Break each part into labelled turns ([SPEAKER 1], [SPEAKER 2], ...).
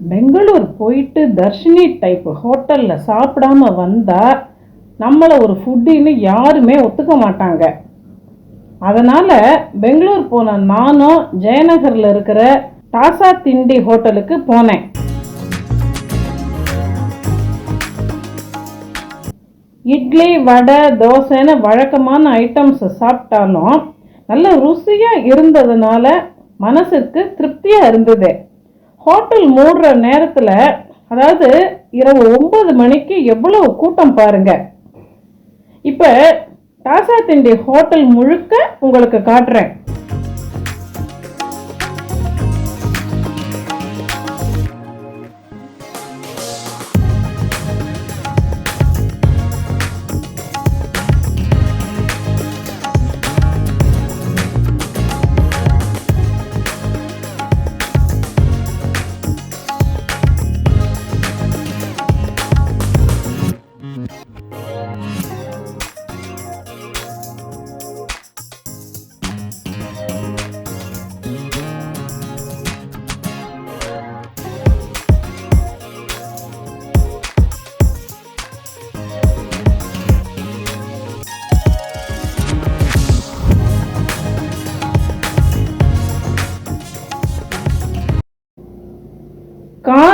[SPEAKER 1] பெங்களூர் போயிட்டு தர்ஷினி டைப் ஹோட்டலில் சாப்பிடாம வந்தால் நம்மளை ஒரு ஃபுட்டின்னு யாருமே ஒத்துக்க மாட்டாங்க. அதனால் பெங்களூர் போன நானும் ஜெயநகரில் இருக்கிற டாசா திண்டி ஹோட்டலுக்கு போனேன். இட்லி வடை தோசைன்னு வழக்கமான ஐட்டம்ஸை சாப்பிட்டாலும் நல்ல ருசியாக இருந்ததுனால மனசுக்கு திருப்தியாக இருந்தது. ஹோட்டல் மூடுற நேரத்தில் அதாவது இரவு ஒன்பது மணிக்கு எவ்வளவு கூட்டம் பாருங்க. இப்போ டாசா திண்டி ஹோட்டல் முழுக்க உங்களுக்கு காட்டுறேன்.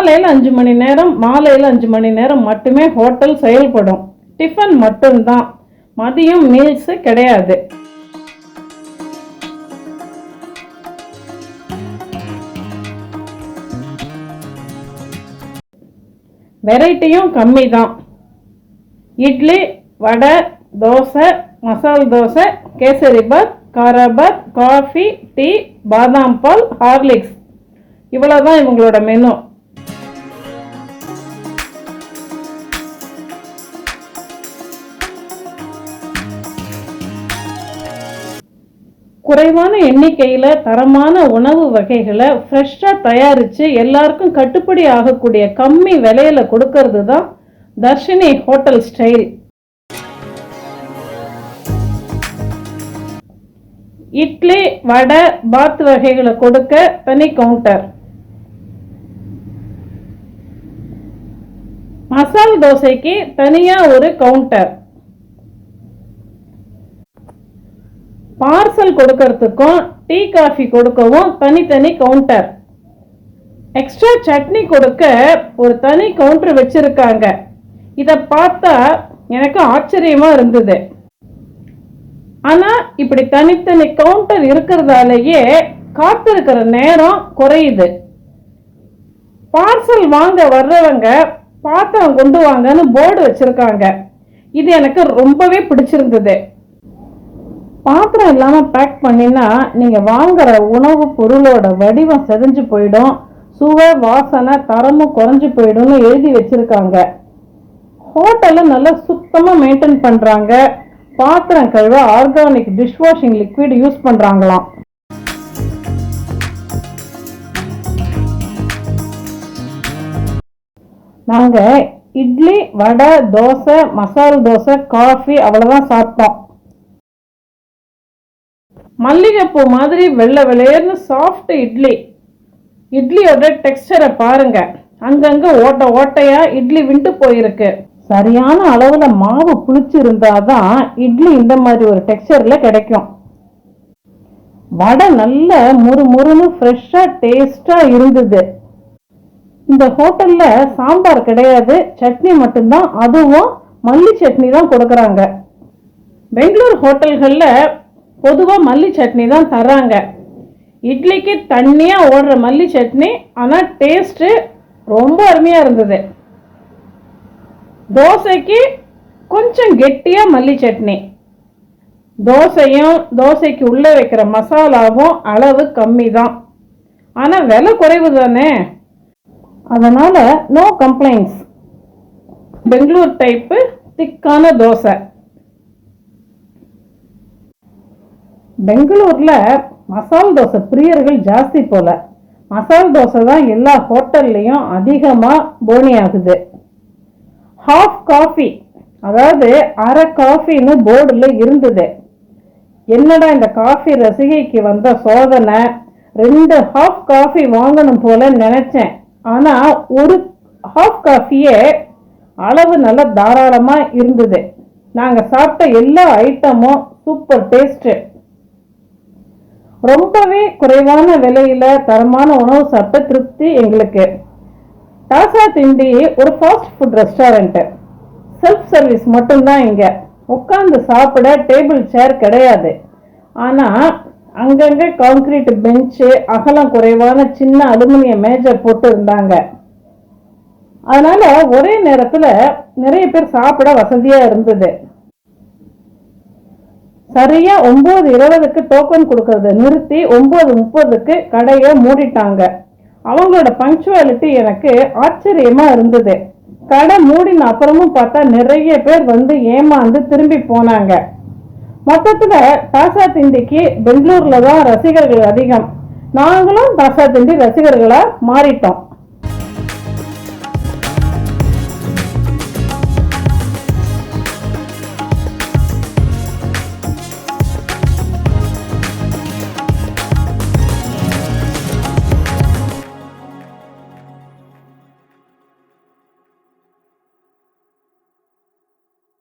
[SPEAKER 1] காலையில் அஞ்சு மணி நேரம் மாலையில் அஞ்சு மணி நேரம் மட்டுமே ஹோட்டல் செயல்படும். டிஃபன் மட்டும்தான். மதியம் மீல்ஸு கிடையாது. வெரைட்டியும் கம்மி தான் இட்லி வடை தோசை மசால் தோசை கேசரி பாத் காராபாத் காஃபி டீ பாதாம் பால் ஹார்லிக்ஸ். இவ்வளோதான் இவங்களோட மெனு குறைவான எண்ணிக்கையில் தரமான உணவு வகைகளை ஃப்ரெஷ்ஷாக தயாரித்து எல்லாருக்கும் கட்டுப்படி ஆகக்கூடிய கம்மி விலையில கொடுக்கறது தான் தர்ஷினி ஹோட்டல் ஸ்டைல். இட்லி வடை பாத் வகைகளை கொடுக்க தனி கவுண்டர் மசால் தோசைக்கு தனியா ஒரு கவுண்டர் பார்சல் கொடுக்கறதுக்கும் டீ காஃபி கொடுக்கவும் தனித்தனி கவுண்டர் எக்ஸ்ட்ரா சட்னி கொடுக்க ஒரு தனி கவுண்டர் வச்சுருக்காங்க. இதை பார்த்தா எனக்கு ஆச்சரியமாக இருந்தது. ஆனால் இப்படி தனித்தனி கவுண்டர் இருக்கிறதாலேயே காத்திருக்கிற நேரம் குறையுது. பார்சல் வாங்க வர்றவங்க பாத்திரம் கொண்டு வாங்கன்னு போர்டு வச்சுருக்காங்க. இது எனக்கு ரொம்பவே பிடிச்சிருந்தது. பாத்திரம் இல்லாமல் பேக் பண்ணினா நீங்கள் வாங்குற உணவு பொருளோட வடிவம் செதஞ்சு போயிடும். சுவை வாசனை தரமும் குறைஞ்சி போயிடும்னு எழுதி வச்சுருக்காங்க. ஹோட்டல்ல நல்லா சுத்தமாக மெயின்டைன் பண்ணுறாங்க பாத்திரம் கழுவ organic dish washing liquid use பண்ணுறாங்களாம் நாங்கள் இட்லி வடை தோசை மசால் தோசை காஃபி அவ்வளோதான் சாப்பிட்டோம். மல்லிகைப்பூ மாதிரி வெள்ளை வெளையர்னு சாஃப்ட் இட்லி. இட்லியோட டெக்ஸ்டரை பாருங்க. அங்கங்க ஓட்ட ஓட்டையா இட்லி விண்டு போயிருக்கு. சரியான அளவுல மாவு புளிச்சு இருந்தாதான் இட்லி இந்த மாதிரி ஒரு டெக்ஸ்டர்ல கிடைக்கும். வடை நல்ல முறு முறுன்னு ஃப்ரெஷ்ஷா டேஸ்டா இருந்தது. இந்த ஹோட்டல்ல சாம்பார் கிடையாது சட்னி மட்டும்தான் அதுவும் மல்லி சட்னி தான் கொடுக்கறாங்க. பெங்களூர் ஹோட்டல்கள்ல பொதுவாக மல்லி சட்னி தான் தர்றாங்க. இட்லிக்கு தண்ணியாக ஓடுற மல்லி சட்னி ஆனால் டேஸ்ட்டு ரொம்ப அருமையாக இருந்தது. தோசைக்கு கொஞ்சம் கெட்டியாக மல்லி சட்னி. தோசையும் தோசைக்கு உள்ளே வைக்கிற மசாலாவும் அளவு கம்மி தான். ஆனால் விலை குறைவு தானே? அதனால் நோ கம்ப்ளைண்ட்ஸ் பெங்களூர் டைப்பு திக்கான தோசை. பெங்களூரில் மசால் தோசை பிரியர்கள் ஜாஸ்தி போல். மசால் தோசை தான் எல்லா ஹோட்டல்லையும் அதிகமாக போனி ஆகுது ஹாஃப் காஃபி அதாவது அரை காஃபின்னு போர்டுல இருந்தது. என்னடா இந்த காஃபி ரசிகைக்கு வந்த சோதனை? ரெண்டு ஹாஃப் காஃபி வாங்கணும் போல நினச்சேன். ஆனால் ஒரு ஹாஃப் காஃபியே அளவு நல்லா தாராளமாக இருந்தது. நாங்கள் சாப்பிட்ட எல்லா ஐட்டமும் சூப்பர் டேஸ்ட்டு ரொம்பவே குறைவான விலையில தரமான உணவு சாப்பிட்ட திருப்தி எங்களுக்கு. டாசா திண்டி ஒரு fast food restaurant self service மட்டும்தான் இங்க. உட்காந்து சாப்பிட டேபிள் சேர் கிடையாது. ஆனா அங்கங்கே கான்கிரீட் பெஞ்சு அகலம் குறைவான சின்ன அலுமினிய மேஜை போட்டு இருந்தாங்க. அதனால ஒரே நேரத்தில் நிறைய பேர் சாப்பிட வசதியாக இருந்தது. சரியா ஒன்பது இருபதுக்கு டோக்கன் கொடுக்கறத. நிறுத்தி ஒன்பது முப்பதுக்கு கடையை மூடிட்டாங்க. அவங்களோட பங்க்சுவாலிட்டி எனக்கு ஆச்சரியமா இருந்தது. கடை மூடின அப்புறமும் பார்த்தா நிறைய பேர் வந்து ஏமாந்து திரும்பி போனாங்க. மொத்தத்துல தாசா திண்டிக்கு பெங்களூர்ல தான் ரசிகர்கள் அதிகம். நாங்களும் தாசா திண்டி ரசிகர்களா மாறிட்டோம்.